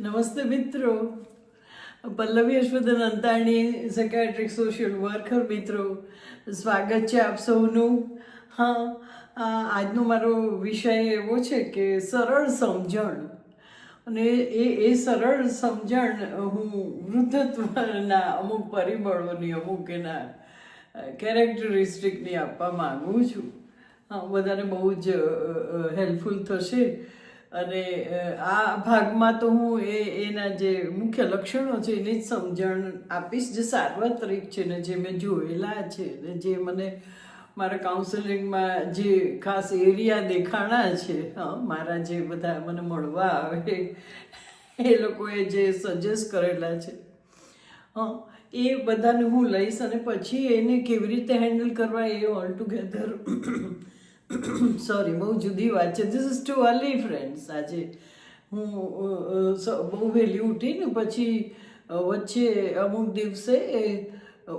નમસ્તે મિત્રો. Pallavi Ashwadan Antani secretary social worker મિત્રો. સ્વાગત છે આપ સૌનું. હા આજનો મારો વિષય એવો છે કે સરળ સમજણ. અને એ એ સરળ સમજણ હું વૃદ્ધત્વના અમુક પરિબળોની, અમુક એના કેરેક્ટરિસ્ટિકની આપવા માગું છું. હા વધારે બહુ જ હેલ્પફુલ થશે. અને આ ભાગમાં તો હું એ, એના જે મુખ્ય લક્ષણો છે એની જ સમજણ આપીશ. જે સાર્વત્રિક છે ને જે મેં જોયેલા છે ને જે મને મારા કાઉન્સેલિંગમાં જે ખાસ એરિયા દેખાણા છે મારા જે બધા મને મળવા આવે, એ લોકોએ જે સજેસ્ટ કરેલા છે, હા, એ બધાને હું લઈશ અને પછી એને કેવી રીતે હેન્ડલ કરવા એ ઓલ ટુગેધર સોરી બહુ જુદી વાત છે. This is too early friends આજે હું બહુ વહેલી ઉઠીને પછી વચ્ચે અમુક દિવસે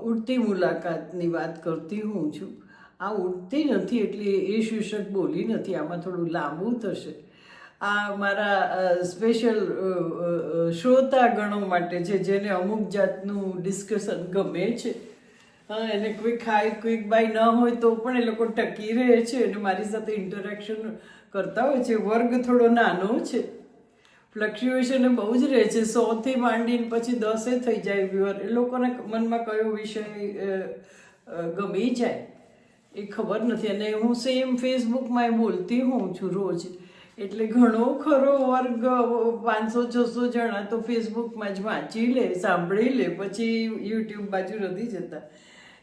ઉડતી મુલાકાતની વાત કરતી હું છું. આ ઉડતી નથી એટલે એ શીર્ષક બોલી નથી. આમાં થોડું લાંબુ થશે. આ મારા સ્પેશિયલ શ્રોતા ગણો માટે છે, જેને અમુક જાતનું ડિસ્કશન ગમે છે. એને ક્વિક હાઈ ક્વિક બાય ન હોય તો પણ એ લોકો ટકી રહે છે અને મારી સાથે ઇન્ટરેક્શન કરતા હોય છે. વર્ગ થોડો નાનો છે. ફ્લક્ચ્યુએશન બહુ જ રહે છે. સોથી માંડીને પછી દસે થઈ જાય વ્યુઅર એ લોકોને મનમાં કયો વિષય ગમી જાય, એ ખબર નથી. અને હું સેમ ફેસબુકમાં બોલતી હોઉં છું રોજ. એટલે ઘણો ખરો વર્ગ પાંચસો, છસો જણા તો ફેસબુકમાં જ વાંચી લે, સાંભળી લે, પછી યુટ્યુબ બાજુ નથી જતા.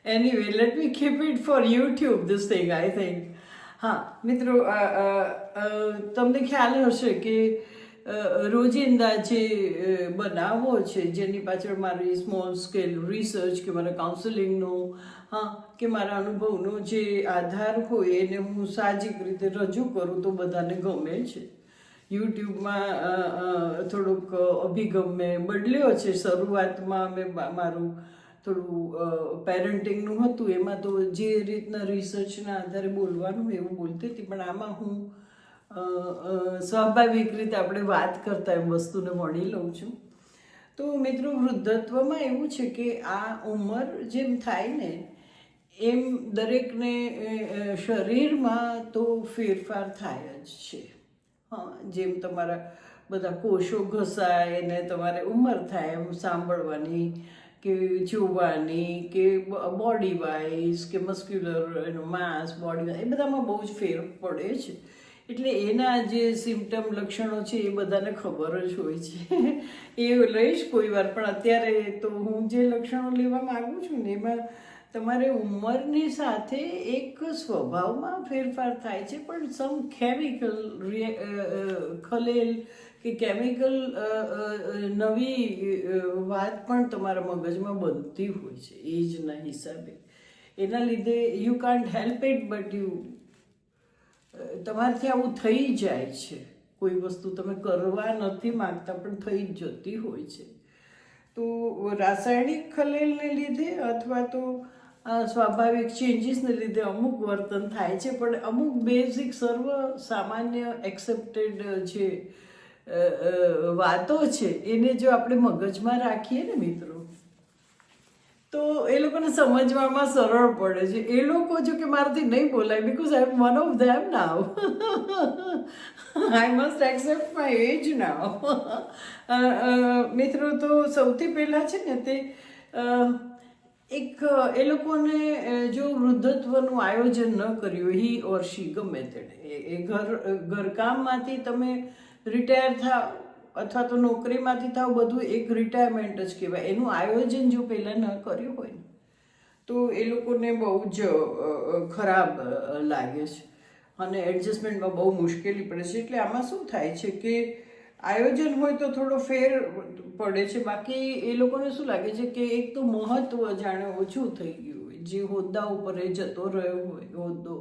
Anyway let me keep it for YouTube this thing I think હા મિત્રો અ, અ, અ, તમને ખ્યાલ હશે કે રોજિંદા જે બનાવો છે જેની પાછળ મારી સ્મોલ સ્કેલ રિસર્ચ કે મારા કાઉન્સેલિંગનો હા કે મારા અનુભવનો જે આધાર હોય એને હું સાહજિક રીતે રજૂ કરું તો બધાને ગમે છે. યુટ્યુબમાં થોડુંક અભિગમ મેં બદલ્યો છે શરૂઆતમાં મેં મારું થોડું પેરેન્ટિંગનું હતું, એમાં તો જે રીતના રિસર્ચના આધારે બોલવાનું એવું બોલતી હતી, પણ આમાં હું સ્વાભાવિક રીતે આપણે વાત કરતા એમ વસ્તુને વણી લઉં છું. તો મિત્રો, વૃદ્ધત્વમાં એવું છે કે આ ઉંમર જેમ થાય ને, એમ દરેકને શરીરમાં તો ફેરફાર થાય જ છે. હા, જેમ તમારા બધા કોષો ઘસાય ને તમારે ઉંમર થાય એમ સાંભળવાની કે જોવાની, કે બોડી વાઇઝ કે મસ્ક્યુલર એનો માસ બોડી એ બધામાં બહુ જ ફેર પડે છે. એટલે એના જે સિમ્ટમ લક્ષણો છે એ બધાને ખબર જ હોય છે. એ લઈશ કોઈ વાર, પણ અત્યારે તો હું જે લક્ષણો લેવા માગું છું ને, એમાં તમારે ઉંમરની સાથે એક સ્વભાવમાં ફેરફાર થાય છે, પણ સમ કેમિકલ ખલેલ કે કેમિકલ નવી વાત પણ તમારા મગજમાં બનતી હોય છે એજના હિસાબે. એના લીધે you can't help it but you તમારાથી આવું થઈ જાય છે. કોઈ વસ્તુ તમે કરવા નથી માંગતા પણ થઈ જ જતી હોય છે. તો રાસાયણિક ખલેલને લીધે અથવા તો સ્વાભાવિક ચેન્જીસને લીધે અમુક વર્તન થાય છે પણ અમુક બેઝિક સર્વ સામાન્ય એક્સેપ્ટેડ અ, વાતો છે, એને જો આપણે મગજમાં રાખીએ ને મિત્રો, તો એ લોકોને સમજવામાં સરળ પડે છે. એ લોકો જો કે મારાથી નહીં બોલાય because I am one of them now I must accept my age now મિત્રો, તો સૌથી પહેલાં છે ને તે એક, એ લોકોને જો વૃદ્ધત્વનું આયોજન ન કર્યું હી ઓર શી ગમે તેણે. એ- ઘર ઘરકામમાંથી તમે રિટાયર થાવ અથવા તો નોકરીમાંથી થાવ, બધું એક રિટાયરમેન્ટ જ કહેવાય. એનું આયોજન જો પહેલાં ન કર્યું હોય ને, તો એ લોકોને બહુ જ ખરાબ લાગે છે. અને એડજસ્ટમેન્ટમાં બહુ મુશ્કેલી પડે છે. એટલે આમાં શું થાય છે કે આયોજન હોય તો થોડો ફેર પડે છે. બાકી એ લોકોને શું લાગે છે કે એક તો મહત્ત્વ જાણે ઓછું થઈ ગયું હોય. જે હોદ્દા ઉપર એ જતો રહ્યો હોય, હોદ્દો.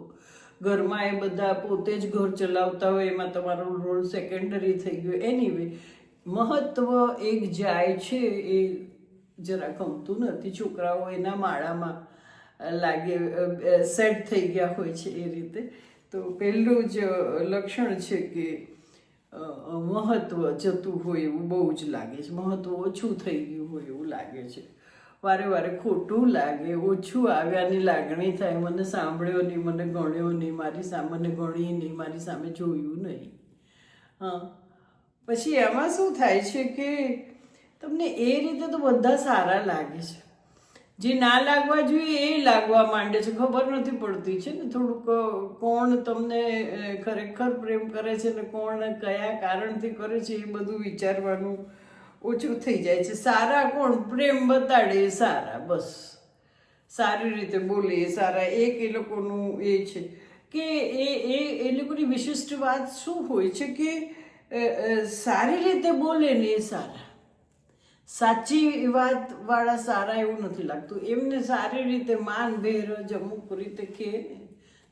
ઘરમાં એ બધા પોતે જ ઘર ચલાવતા હોય, એમાં તમારો રોલ સેકન્ડરી થઈ ગયો. એનીવે મહત્વ એક જાય છે એ જરા ગમતું નથી. છોકરાઓ એના માળામાં લાગે સેટ થઈ ગયા હોય છે એ રીતે. તો પહેલું જ લક્ષણ છે કે મહત્ત્વ જતું હોય એવું બહુ જ લાગે છે. મહત્વ ઓછું થઈ ગયું હોય એવું લાગે છે. વારે વારે ખોટું લાગે, ઓછું આવ્યાની લાગણી થાય. મને સાંભળ્યો નહીં, મને ગણ્યો નહીં, મારી સામે ગણી નહીં, મારી સામે જોયું નહીં. હા. પછી એમાં શું થાય છે કે તમને એ રીતે તો બધા સારા લાગે છે. જે ના લાગવા જોઈએ એ લાગવા માંડે છે. ખબર નથી પડતી છે ને થોડુંક, કોણ તમને ખરેખર પ્રેમ કરે છે ને કોણ કયા કારણથી કરે છે એ બધું વિચારવાનું ઓછું થઈ જાય છે. સારા કોણ? પ્રેમ બતાડે સારા, બસ. સારી રીતે બોલે સારા. એક એ લોકોનું એ છે કે એ એ એ લોકોની વિશિષ્ટ વાત શું હોય છે કે સારી રીતે બોલે ને એ સારા. સાચી વાત વાળા સારા એવું નથી લાગતું. એમને સારી રીતે માન, ભેર, અમુક રીતે ને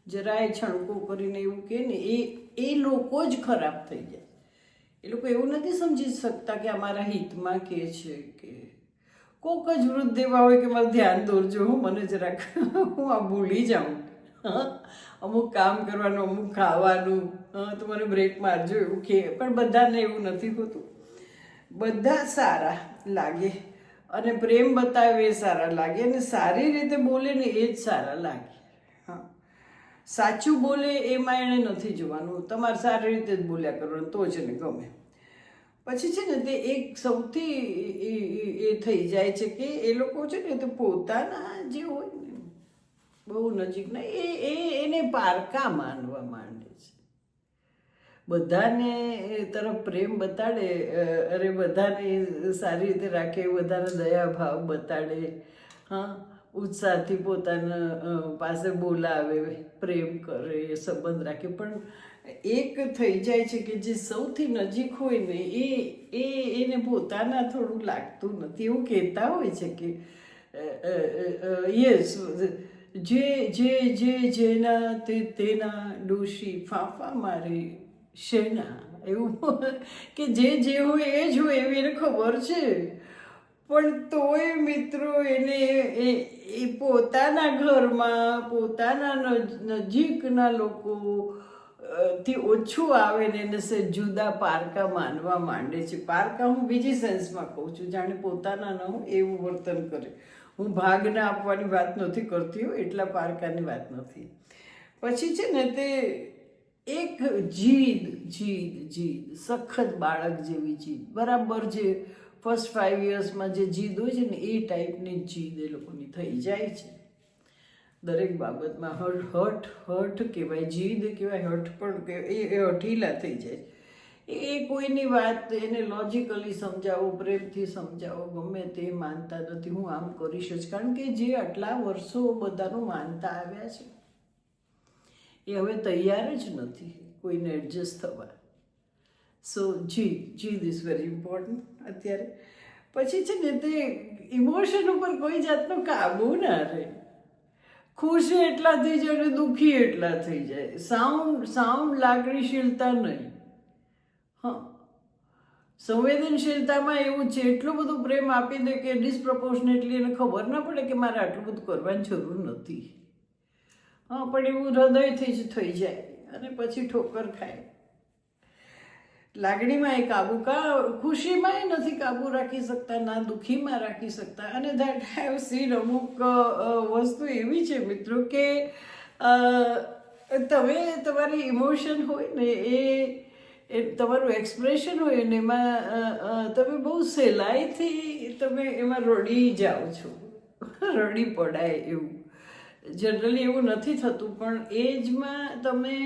જરાય છણકો કરીને એવું કહે ને, એ એ લોકો જ ખરાબ થઈ જાય. એ લોકો એવું નથી સમજી શકતા કે અમારા હિતમાં કે છે કે કોક જ વૃદ્ધ એવા હોય કે મારું ધ્યાન દોરજો, હું મને જરાક હું આ ભૂલી જાઉં. અમુક કામ કરવાનું, અમુક ખાવાનું તો મને બ્રેક મારજો એવું કે, પણ બધાને એવું નથી હોતું. બધા સારા લાગે અને પ્રેમ બતાવે એ સારા લાગે અને સારી રીતે બોલે ને એ જ સારા લાગે. સાચું બોલે એમાં એણે નથી જોવાનું. તમારે સારી રીતે જ બોલ્યા કરવાનું, તો જ ને ગમે. પછી છે ને તે એક સૌથી એ- થઈ જાય છે કે એ લોકો છે ને તે પોતાના જે હોય ને, બહુ નજીકના, એ એ એને પારકા માનવા માંડે છે. બધાને તરફ પ્રેમ બતાડે અરે બધાને સારી રીતે રાખે, બધાને દયા ભાવ બતાડે, હા. ઉત્સાહથી પોતાના પાસે બોલાવે, પ્રેમ કરે, સંબંધ રાખે. પણ એક થઈ જાય છે કે જે સૌથી નજીક હોય ને, એ એ, એને પોતાના થોડું લાગતું નથી. એવું કહેતા હોય છે કે યસ જે જે જે, જેના તે, તેના ડોશી ફાંફા મારે શેના? એવું કે જે જે હોય એ જ હોય એવી એને ખબર છે. પણ તોય મિત્રો એને એ પોતાના ઘરમાં, પોતાના નજીકના લોકો થી ઓછું આવે ને એને સે જુદા પારકા માનવા માંડે છે. પારકા હું બીજી સેન્સમાં કહું છું, જાણે પોતાના ન હું એવું વર્તન કરે. હું ભાગના આપવાની વાત નથી કરતી હું, એટલા પારકાની વાત નથી. પછી છે ને તે એક જીદ જીદ જીદ, સખત બાળક જેવી જીદ. બરાબર જે ફર્સ્ટ ફાઇવ યર્સમાં જે જીદ હોય છે ને, એ ટાઈપની જીદ એ લોકોની થઈ જાય છે. દરેક બાબતમાં હટ હઠ હઠ કહેવાય, જીદ કહેવાય, હઠ પણ કહેવાય, એ હઠીલા થઈ જાય. એ કોઈની વાત એને લોજિકલી સમજાવો, પ્રેમથી સમજાવો, ગમે તે માનતા નથી, હું આમ કરીશ જ, કારણ કે જે આટલા વર્ષો બધાનું માનતા આવ્યા છે. એ હવે તૈયાર જ નથી, કોઈને એડજસ્ટ થવા. સો જીદ જીદ ઇઝ વેરી ઇમ્પોર્ટન્ટ અત્યારે. પછી છે ને તે ઇમોશન ઉપર કોઈ જાતનો કાબુ ના રહે. ખુશ એટલા થઈ જાય અને દુઃખી એટલા થઈ જાય. સાઉન્ડ સાઉન્ડ લાગણીશીલતા નહીં. હા. સંવેદનશીલતામાં એવું છે, એટલું બધું પ્રેમ આપી દે કે ડિસપ્રપોર્શનેટલી એને ખબર ના પડે કે મારે આટલું બધું કરવાની જરૂર નથી. હા, પણ એવું હૃદયથી જ થઈ જાય અને પછી ઠોકર ખાય. લાગણીમાં એ કાબુ કા ખુશીમાં એ નથી કાબુ રાખી શકતા, ના દુઃખીમાં રાખી શકતા. અને દેટ હેવ સીન અમુક વસ્તુ એવી છે મિત્રો કે તમે, તમારી ઇમોશન હોય ને એ તમારું એક્સપ્રેશન હોય ને એમાં તમે બહુ સહેલાઈથી તમે એમાં રડી જાઓ છો. રડી પડાય એવું. જનરલી એવું નથી થતું, પણ એજમાં તમે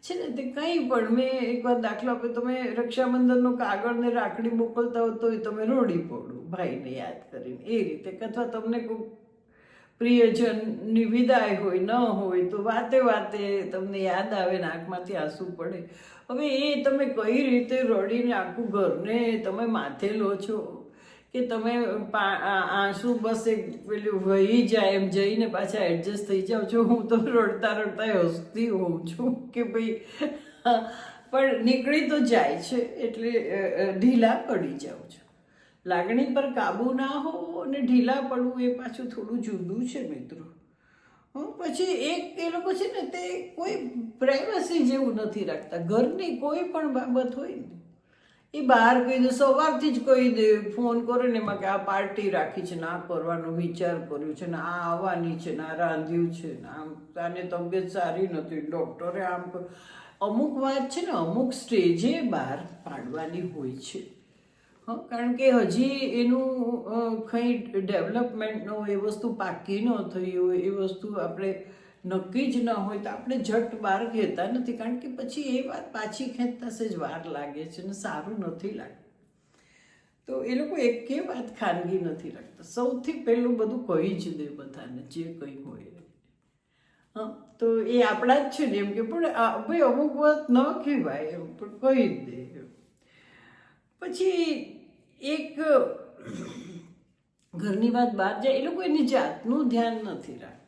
છે ને, તે કંઈ પણ મેં એકવાર દાખલો આપ્યો. તમે રક્ષાબંધનનો કાગળ ને રાખડી મોકલતા હો તોય તમે રોડી પડો, ભાઈને યાદ કરીને. એ રીતે. અથવા તમને કોઈ પ્રિયજનની વિદાય હોય, ન હોય, તો વાતે વાતે તમને યાદ આવે ને આંખમાંથી આંસુ પડે. હવે એ તમે કઈ રીતે રડીને આખું ઘરને તમે માથે લો છો? કે તમે આંસુ બસ એક પેલું વહી જાય એમ જઈને પાછા એડજસ્ટ થઈ જાઓ. છો હું તો રડતા રડતા હસતી હોઉં છું કે ભાઈ, પણ નીકળી તો જાય છે એટલે ઢીલા પડી જાઉં છું. લાગણી પર કાબુ ના હો અને ઢીલા પડવું એ પાછું થોડું જુદું છે મિત્રો. હું, પછી એક એ લોકો છે ને તે કોઈ પ્રાઇવસી જેવું નથી રાખતા. ઘરની કોઈ પણ બાબત હોય ને એ બહાર કહી દે સવારથી જ કહી દે ફોન કરે ને એમાં કે આ પાર્ટી રાખી છે ને આ કરવાનો વિચાર કર્યો છે ને આ આવવાની છે ને આ રાંધ્યું છે ને આમ આને તબિયત સારી નથી. ડૉક્ટરે આમ અમુક વાત છે ને, અમુક સ્ટેજે બહાર પાડવાની હોય છે. કારણ કે હજી એનું કંઈ ડેવલપમેન્ટનો એ વસ્તુ પાકી ન થઈ હોય, એ વસ્તુ આપણે નક્કી જ ન હોય તો આપણે ઝટ બહાર કહેતા નથી કારણ કે પછી એ વાત પાછી ખેંચતા સેજ વાર લાગે છે ને સારું નથી લાગતું તો એ લોકો એકે વાત ખાનગી નથી રાખતા સૌથી પહેલું બધું કહી જ દે બધાને જે કંઈ હોય. હં, તો એ આપણા જ છે ને એમ કે પણ ભાઈ અમુક વાત ન કહેવાય એમ પણ કહી જ દે. પછી એક ઘરની વાત બહાર જાય એ લોકો એની જાતનું ધ્યાન નથી રાખતા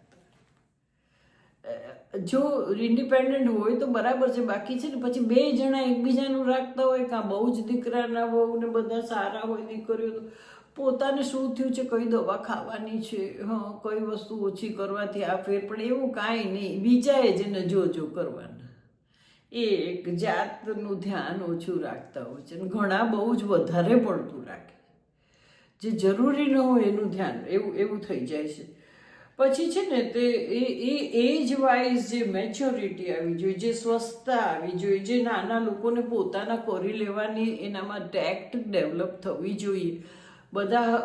જો ઇન્ડિપેન્ડન્ટ હોય તો બરાબર છે, બાકી છે ને પછી બે જણા એકબીજાનું રાખતા હોય કાં બહુ જ દીકરાના બહુ ને બધા સારા હોય દીકરીઓ તો પોતાને શું થયું છે, કઈ દવા ખાવાની છે, હા, કઈ વસ્તુ ઓછી કરવાથી આ ફેર પણ એવું કાંઈ નહીં. બીજાએ જ એને જો જો કરવાના. એ એક જાતનું ધ્યાન ઓછું રાખતા હોય છે અને ઘણા બહુ જ વધારે પડતું રાખે. જે જરૂરી ન હોય એનું ધ્યાન, એવું એવું થઈ જાય છે. પછી છે ને તે એ એ એજ વાઇઝ જે મેચ્યોરિટી આવી જોઈએ, જે સ્વસ્થતા આવી જોઈએ, જે નાના લોકોને પોતાના કરી લેવાની એનામાં ટેક્ટ ડેવલપ થવી જોઈએ. બધા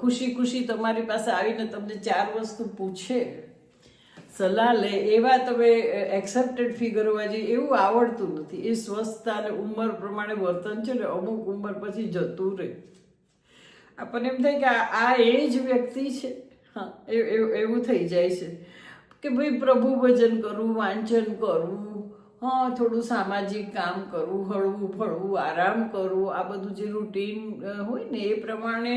ખુશી ખુશી તમારી પાસે આવીને તમને ચાર વસ્તુ પૂછે. સલાહ લે. એવા તમે એક્સેપ્ટેડ ફિગર હોવા જોઈએ. એવું આવડતું નથી. એ સ્વસ્થતા અને ઉંમર પ્રમાણે વર્તન છે ને અમુક ઉંમર પછી જતું રહે. આપણને એમ થાય કે આ એ જ વ્યક્તિ છે. હા એવું થઈ જાય છે. કે ભાઈ પ્રભુ ભજન કરવું વાંચન કરવું હા, થોડું સામાજિક કામ કરવું હળવું ફળવું, આરામ કરવું આ બધું જે રૂટીન હોય ને, એ પ્રમાણે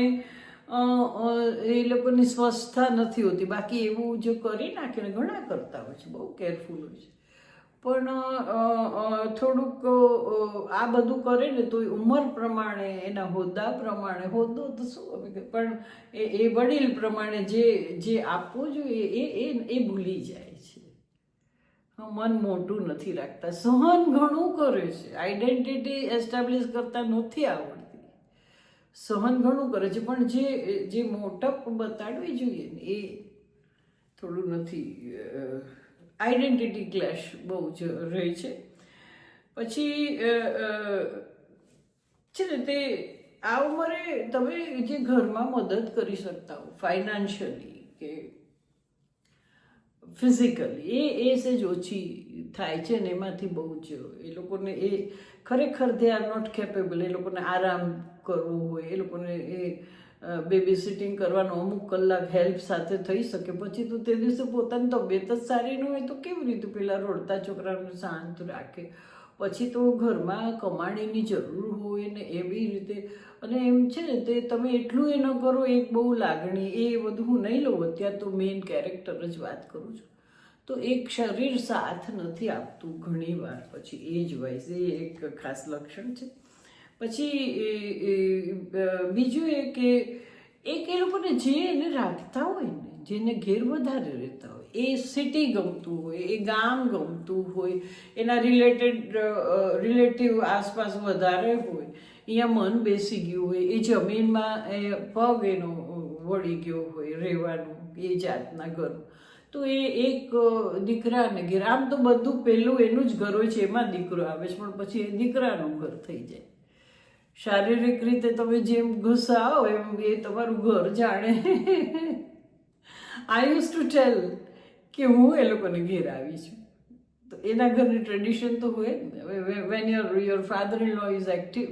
એ લોકોની સ્વસ્થતા નથી હોતી. બાકી એવું જો કરી નાખે ને ઘણા કરતા હોય છે, બહુ કેરફુલ હોય છે. પણ થોડુંક આ બધું કરે ને તો ઉંમર પ્રમાણે, એના હોદ્દા પ્રમાણે, હોદ્દો તો શું પણ એ એ વડીલ પ્રમાણે જે જે આપવું જોઈએ એ એ એ ભૂલી જાય છે. મન મોટું નથી રાખતા. સહન ઘણું કરે છે. આઈડેન્ટિટી એસ્ટાબ્લિશ કરતા નથી આવડતી. સહન ઘણું કરે છે. પણ જે જે મોટપ બતાડવી જોઈએ ને એ થોડું નથી આઈડેન્ટિટી ક્લેશ બહુ જ રહે છે. પછી છે ને તે આ ઉંમરે તમે જે ઘરમાં મદદ કરી શકતા હો ફાઇનાન્શિયલી કે ફિઝિકલી એ એ સેજ ઓછી થાય છે ને એમાંથી બહુ જ. એ લોકોને એ ખરેખર દે આર નોટ કેપેબલ એ લોકોને આરામ કરવો હોય, એ લોકોને એ બેબી સિટિંગ કરવાનો અમુક કલાક હેલ્પ સાથે થઈ શકે. પછી તો તે દિવસે પોતાની તબિયત જ સારી ન હોય તો કેવી રીતે પેલા રોડતા છોકરાને શાંત રાખે? પછી તો ઘરમાં કમાણીની જરૂર હોય ને એવી રીતે. અને એમ છે ને, તે તમે એટલું એ ન કરો, એક બહુ લાગણી, એ બધું હું નહીં લઉં, અત્યારે તો મેઇન કેરેક્ટર જ વાત કરું છું. તો એક શરીર સાથ નથી આપતું ઘણી વાર પછી એજ વાઇઝ એ એક ખાસ લક્ષણ છે. પછી બીજું એ કે એક એ લોકોને જે એને રાખતા હોય ને જેને ઘેર વધારે રહેતા હોય, એ સિટી ગમતું હોય, એ ગામ ગમતું હોય, એના રિલેટેડ રિલેટિવ આસપાસ વધારે હોય, અહીંયા મન બેસી ગયું હોય, એ જમીનમાં એ પગ એનો વળી ગયો હોય રહેવાનું, એ જાતના ઘર. તો એ એક દીકરાને ઘેર, આમ તો બધું પહેલું એનું જ ઘર હોય છે, એમાં દીકરો આવે છે, પણ પછી એ દીકરાનું ઘર થઈ જાય. શારીરિક રીતે તમે જેમ ઘુસાઓ એમ એ તમારું ઘર જાણે. આઈ યુઝ ટુ ટેલ કે હું એ લોકોને ઘેર આવી છું. તો એના ઘરની ટ્રેડિશન તો હોય when your your father in law is active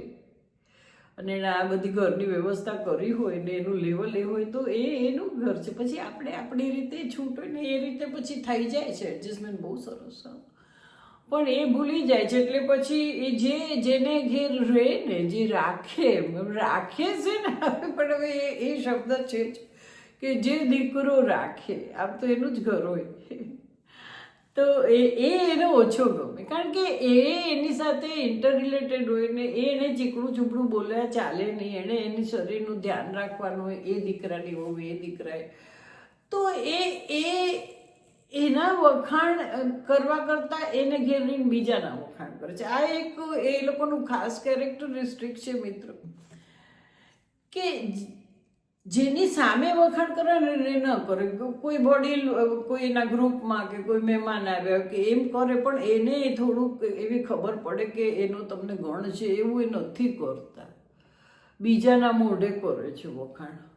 અને એણે આ બધી ઘરની વ્યવસ્થા કરી હોય ને એનું લેવલ એ હોય તો એ એનું ઘર છે. પછી આપણે આપણી રીતે છૂટ ને એ રીતે પછી થઈ જાય છે. એડજસ્ટમેન્ટ બહુ સરસ હા. પણ એ ભૂલી જાય છે. એટલે પછી એ જે, જેને ઘેર રહે ને, જે રાખે રાખે છે ને, પણ હવે એ શબ્દ છે જ કે જે દીકરો રાખે, આમ તો એનું જ ઘર હોય. તો એ એ એને ઓછો ગમે. કારણ કે એ એની સાથે ઇન્ટર રિલેટેડ હોય ને, એ એને ચીકણું ચૂપડું બોલ્યા ચાલે નહીં. એણે એની શરીરનું ધ્યાન રાખવાનું હોય, એ દીકરાની હોવી એ દીકરાએ. તો એ એ એના વખાણ કરવા કરતાં એને ઘેર રહીને બીજાના વખાણ કરે છે. આ એક, એ લોકોનું ખાસ કેરેક્ટરિસ્ટિક છે મિત્રો. કે જેની સામે વખાણ કરે ને ન કરે. કોઈ વડીલ કોઈ એના ગ્રુપમાં કે કોઈ મહેમાન આવ્યા કે એમ કરે, પણ એને થોડુંક એવી ખબર પડે કે એનો તમને ગણ છે, એવું એ નથી કરતા. બીજાના મોઢે કરે છે વખાણ.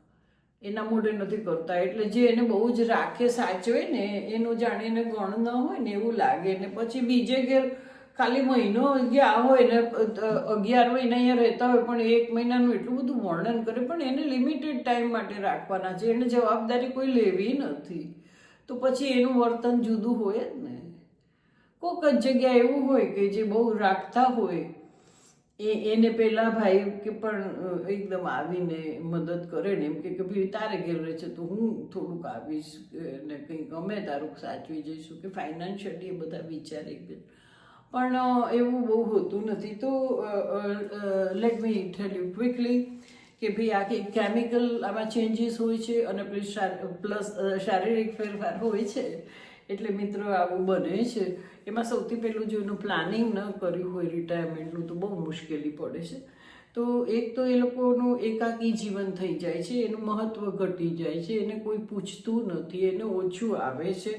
એના મોઢે નથી કરતા. એટલે જે એને બહુ જ રાખે, સાચવે ને, એનું જાણીને ગણ ન હોય ને એવું લાગે. ને પછી બીજે ઘેર ખાલી મહિનો ગયા હોય ને, અગિયાર મહિના અહીંયા રહેતા હોય, પણ એક મહિનાનું એટલું બધું વર્ણન કરે, પણ એને લિમિટેડ ટાઈમ માટે રાખવાના છે. એને જવાબદારી કોઈ લેવી નથી. તો પછી એનું વર્તન જુદું હોય જ ને. કોઈક જ જગ્યા એવું હોય કે જે બહુ રાખતા હોય એ, એને પેલા ભાઈ કે પણ એકદમ આવીને મદદ કરે ને એમ કે કે ભાઈ તારે ઘેર રહે છે, તો હું થોડુંક આવીશ ને કંઈક અમે તારું સાચવી જઈશું કે ફાઇનાન્શિયલી એ બધા વિચારે પણ એવું બહુ હોતું નથી. તો let me tell you quickly કે ભાઈ આ કંઈક કેમિકલ આમાં ચેન્જીસ હોય છે અને પ્લસ શારીરિક ફેરફાર હોય છે. એટલે મિત્રો આવું બને છે. એમાં સૌથી પહેલું જો એનું પ્લાનિંગ ન કર્યું હોય રિટાયરમેન્ટનું તો બહુ મુશ્કેલી પડે છે. તો એક તો એ લોકોનું એકાકી જીવન થઈ જાય છે, એનું મહત્ત્વ ઘટી જાય છે, એને કોઈ પૂછતું નથી, એને ઓછું આવે છે.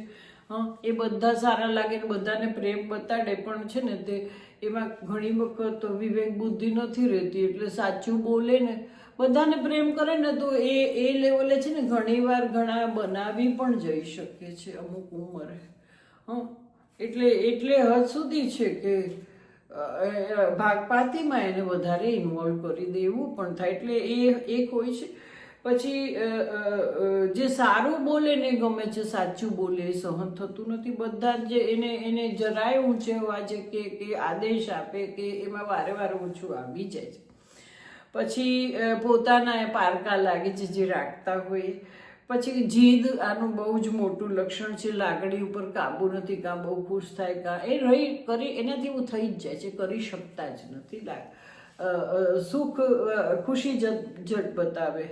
હં, એ બધા સારા લાગે ને બધાને પ્રેમ બતાડે, પણ છે ને તે એમાં ઘણી વખત વિવેક બુદ્ધિ નથી રહેતી, એટલે સાચું બોલે ને બધાને પ્રેમ કરે ને તો એ એ લેવલે છે ને ઘણીવાર ઘણા બનાવી પણ જઈ શકે છે, અમુક ઉંમરે. હં. એટલે એટલે હદ સુધી છે કે ભાગપાતીમાં એને વધારે ઇન્વોલ્વ કરી દેવું પણ થાય. એટલે એ એક હોય છે. પછી જે સારું બોલે ને ગમે છે, સાચું બોલે એ સહન થતું નથી. બધા જ એને એને જરાય ઊંચે કે કે આદેશ આપે કે એમાં વારે વારે ઓછું આવી જાય છે. પછી પોતાના એ પારકા લાગે છે, જે રાખતા હોય. પછી જીદ આનું બહુ જ મોટું લક્ષણ છે લાગણી ઉપર કાબુ નથી, કાં બહુ ખુશ થાય, કાં એ રહી, કરી, એનાથી એવું થઈ જ જાય છે, કરી શકતા જ નથી લાગ સુખ ખુશી જટ જટ બતાવે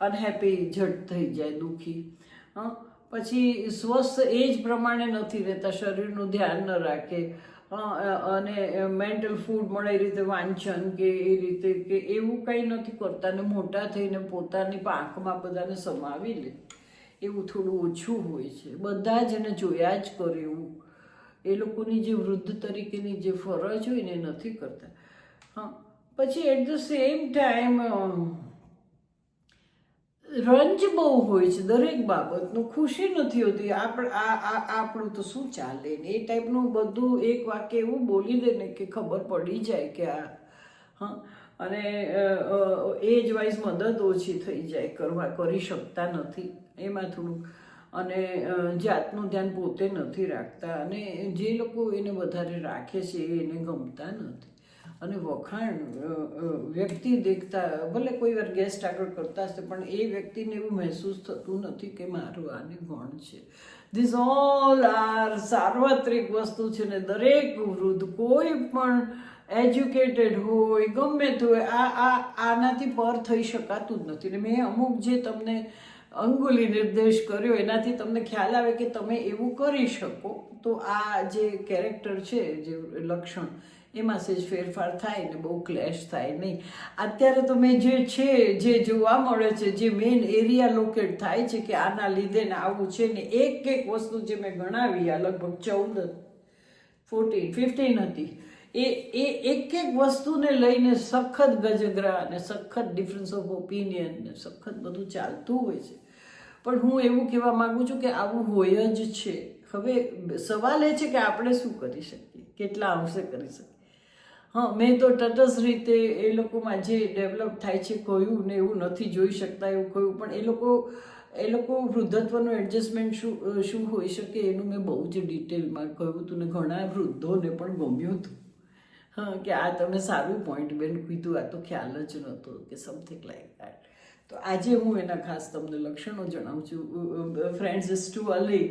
અનહેપી જટ થઈ જાય, દુઃખી. હં? પછી સ્વસ્થ એ જ પ્રમાણે નથી રહેતા, શરીરનું ધ્યાન ન રાખે. અને મેન્ટલ ફૂડ મળે એ રીતે વાંચન કે એ રીતે કે એવું કંઈ નથી કરતા ને મોટા થઈને પોતાની પાંખમાં બધાને સમાવી લે. એવું થોડું ઓછું હોય છે. બધા જ એને જોયા જ કરે એવું. એ લોકોની જે વૃદ્ધ તરીકેની જે ફરજ હોય ને એ નથી કરતા. હા, પછી એટ ધ સેમ ટાઈમ રંજ બહુ હોય છે દરેક બાબતનું. ખુશી નથી હોતી. આપણે આ આપણું તો શું ચાલે ને? એ ટાઈપનું બધું એક વાક્ય એવું બોલી દે ને કે ખબર પડી જાય કે આ હા. અને એજ વાઇઝ મદદ ઓછી થઈ જાય કરવા કરી શકતા નથી. એમાં થોડુંક. અને જાતનું ધ્યાન પોતે નથી રાખતા. અને જે લોકો એને વધારે રાખે છે, એને ગમતા નથી. અને વખાણ વ્યક્તિ દેખતા, ભલે કોઈ વાર ગેસ્ટ આગળ કરતા હશે, પણ એ વ્યક્તિને એવું મહેસૂસ થતું નથી કે મારું આને ગણ છે. ધીસ ઓલ આર સાર્વત્રિક વસ્તુ છે ને દરેક વૃદ્ધ, કોઈ પણ એજ્યુકેટેડ હોય, ગમે તે હોય, આ આ, આનાથી પર થઈ શકાતું જ નથી. ને મેં અમુક જે તમને અંગુલી નિર્દેશ કર્યો, એનાથી તમને ખ્યાલ આવે કે તમે એવું કરી શકો, તો આ જે કેરેક્ટર છે, જે લક્ષણ એમાં સેજ ફેરફાર થાય ને બહુ ક્લેશ થાય નહીં. અત્યારે તો મેં જે છે, જે જોવા મળે છે, જે મેઇન એરિયા લોકેટ થાય છે કે આના લીધે ને આવું છે ને એક એક વસ્તુ જે મેં ગણાવી આ લગભગ ચૌદ ફોર્ટીન ફિફ્ટીન હતી. એ એ એક એક વસ્તુને લઈને સખત ગજગરા અને સખત ડિફરન્સ ઓફ ઓપિનિયન ને સખત બધું ચાલતું હોય છે. પણ હું એવું કહેવા માગું છું કે આવું હોય જ છે. હવે સવાલ એ છે કે આપણે શું કરી શકીએ? કેટલા અંશે કરી શકીએ? હા, મેં તો તટસ્થ રીતે એ લોકોમાં જે ડેવલપ થાય છે કહ્યું ને એવું નથી જોઈ શકતા એવું કહ્યું પણ એ લોકો એ લોકો વૃદ્ધત્વનું એડજસ્ટમેન્ટ શું શું હોઈ શકે એનું મેં બહુ જ ડિટેલમાં કહ્યું હતું ને ઘણા વૃદ્ધોને પણ ગમ્યું હતું. હા, કે આ તમે સારું પોઈન્ટ બેન કીધું, આ તો ખ્યાલ જ નહોતો કે સમથિંગ લાઈક દેટ તો આજે હું એના ખાસ તમને લક્ષણો જણાવું છું. ફ્રેન્ડ્સ ટુ અલી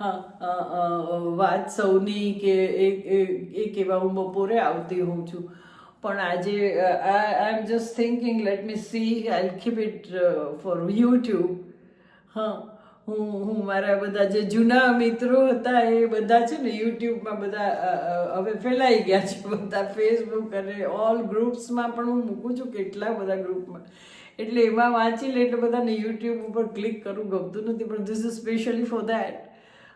વાત સૌની કે એ એ- એ હું બપોરે આવતી હોઉં છું. પણ આજે I am just thinking let me see I keep it for YouTube હા, હું હું મારા બધા જે જૂના મિત્રો હતા એ બધા છે ને યુટ્યુબમાં બધા હવે ફેલાઈ ગયા છે બધા. ફેસબુક અને ઓલ ગ્રુપ્સમાં પણ હું મૂકું છું કેટલા બધા ગ્રુપમાં એટલે એમાં વાંચી લે એટલે બધાને યુટ્યુબ ઉપર ક્લિક કરવું ગમતું નથી, પણ this is specially for that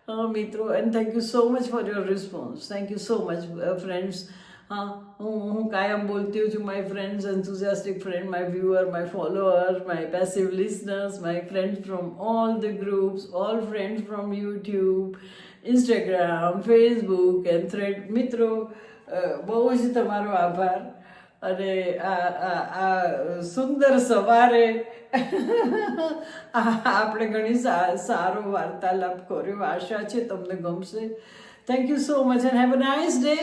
મિત્રો and thank you so much for your response thank you so much friends હા, હું હું કાયમ બોલતી છું my friends enthusiastic friend my viewer my follower my passive listeners my friends from all the groups all friends from YouTube Instagram Facebook and thread મિત્રો બહુ જ તમારો આભાર. અને આ સુંદર સવારે આપણે ઘણી સારો વાર્તાલાપ કર્યો. આશા છે તમને ગમશે. Thank you so much and have a nice day